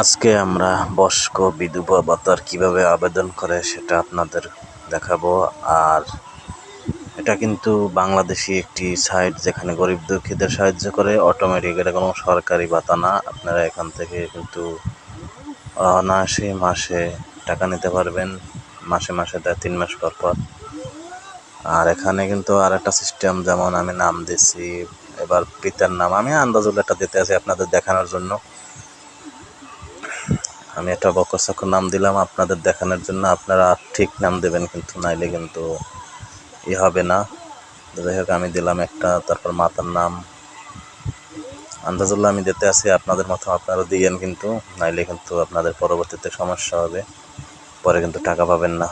আজকে আমরা বয়স্ক বিধবা ভাতার কীভাবে আবেদন করে সেটা আপনাদের দেখাবো। আর এটা কিন্তু বাংলাদেশি একটি সাইট যেখানে গরিব দুঃখীদের সাহায্য করে। অটোমেটিক এটা কোনো সরকারি ভাতা না। আপনারা এখান থেকে কিন্তু অনায়াসে মাসে টাকা নিতে পারবেন। মাসে মাসে দেয় তিন মাস পর পর। আর এখানে কিন্তু আর একটা সিস্টেম যেমন আমি নাম দিচ্ছি এবার পিতার নাম। আমি আন্দাজুল একটা দিতে আছি আপনাদের দেখানোর জন্য। আমি একটা বকসাক্ষ নাম দিলাম, আপনাদের দেখানোর জন্য আপনারা ঠিক নাম দেবেন কিন্তু, নাইলে কিন্তু ই হবে না। যাই হোক, আমি দিলাম একটা, তারপর মাতার নাম। আন্দাজুল্লাহ আমি দিতে আছি, আপনাদের মতো আপনারা দিয়েন কিন্তু, নাইলে কিন্তু আপনাদের পরবর্তীতে সমস্যা হবে। পরে কিন্তু টাকা পাবেন না।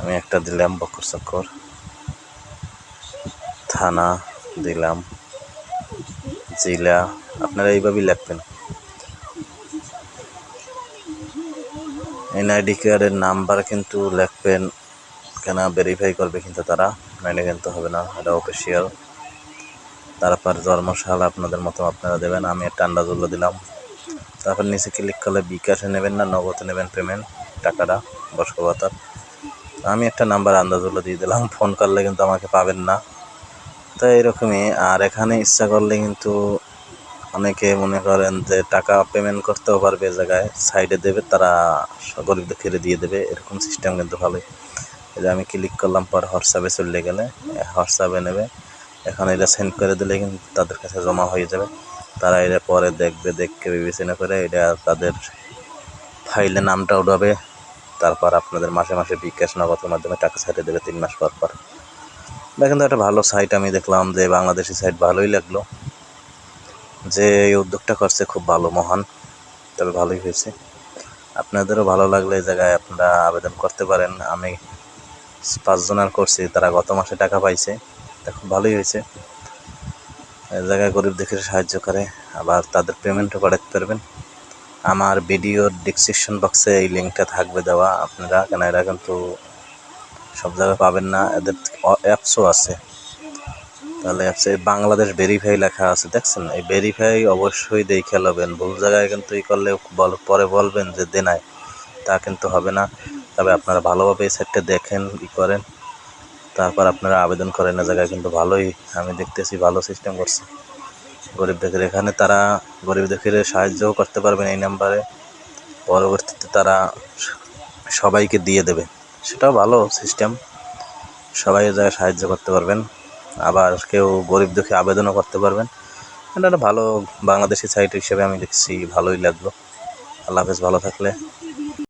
আমি একটা দিলাম বকর চক্কর থানা দিলাম। জেলা, আপনারা এইভাবেই লিখবেন। এনআইডি কার্ডের নাম্বার কিন্তু লিখবেন, কেন ভেরিফাই করবে কিন্তু তারা নাইলে কিন্তু হবে না, এটা অফিসিয়াল তারপর জন্মশাল আপনাদের মতো আপনারা দেবেন, আমি একটা আন্দাজুল্লো দিলাম। তারপর নিচে ক্লিক করলে বিকাশে নেবেন না, নগদে নেবেন পেমেন্ট টাকাটা বয়স্ক ভাতার আমি একটা নাম্বার আন্দাজুল্লো দিয়ে দিলাম ফোন করলে কিন্তু আমাকে পাবেন না। তো এরকমই, আর এখানে ইচ্ছা করলে কিন্তু অনেকে মনে করেন যে টাকা পেমেন্ট করতেও পারবে জায়গায় সাইডে দেবে, তারা গরিব দুঃখীরে দিয়ে দেবে, এরকম সিস্টেম কিন্তু ভালোই। যে আমি ক্লিক করলাম, পর হোয়াটসঅ্যাপে চলে গেলে হোয়াটসঅ্যাপে নেবে, এখন এটা সেন্ড করে দিলে কিন্তু তাদের কাছে জমা হয়ে যাবে। তারা এটা পরে দেখবে, দেখে বিবেচনা করে এটা তাদের ফাইলে নামটা উঠাবে, তারপর আপনাদের মাসে মাসে বিকাশ নগদের মাধ্যমে টাকা ছাড়িয়ে দেবে তিন মাস পর পর। এটা কিন্তু একটা ভালো সাইট আমি দেখলাম যে বাংলাদেশি সাইট ভালোই লাগল। যে এই উদ্যোগটা করছে খুব ভালো, মহান, তবে ভালোই হয়েছে। আপনাদেরও ভালো লাগলে এই জায়গায় আপনারা আবেদন করতে পারেন। আমি পাঁচজনের করছি, তারা গত মাসে টাকা পাইছে, তা খুব ভালোই হয়েছে। এই জায়গায় গরিব দেখে সাহায্য করে, আবার তাদের পেমেন্টও করাতে পারবেন। আমার ভিডিওর ডিসক্রিপশন বক্সে এই লিঙ্কটা থাকবে দেওয়া, আপনারা কেন এরা কিন্তু সব জায়গায় পাবেন না। এদের অ্যাপসও আছে। তাহলে অ্যাপসে বাংলাদেশ ভেরিফাই লেখা আছে, দেখছেন? এই ভেরিফাই অবশ্যই দেখে লবেন। ভুল জায়গায় কিন্তু ই করলে বল, পরে বলবেন যে দেনায় তা কিন্তু হবে না। তবে আপনারা ভালোভাবে এই সাইটটা দেখেন, ই করেন। তারপর আপনারা আবেদন করেন না জায়গায় কিন্তু ভালোই, আমি দেখতেছি ভালো সিস্টেম করছে। গরিব দুঃখীর এখানে তারা গরিব দুঃখীর সাহায্যও করতে পারবেন এই নাম্বারে পরবর্তীতে তারা সবাইকে দিয়ে দেবে। সেটাও ভালো সিস্টেম সবাই জায়গায় সাহায্য করতে পারবেন। আবার কেউ গরিব দুঃখে আবেদনও করতে পারবেন। এটা একটা ভালো বাংলাদেশি সাইট হিসেবে আমি দেখছি, ভালোই লাগল। আল্লাহ হাফেজ, ভালো থাকলে।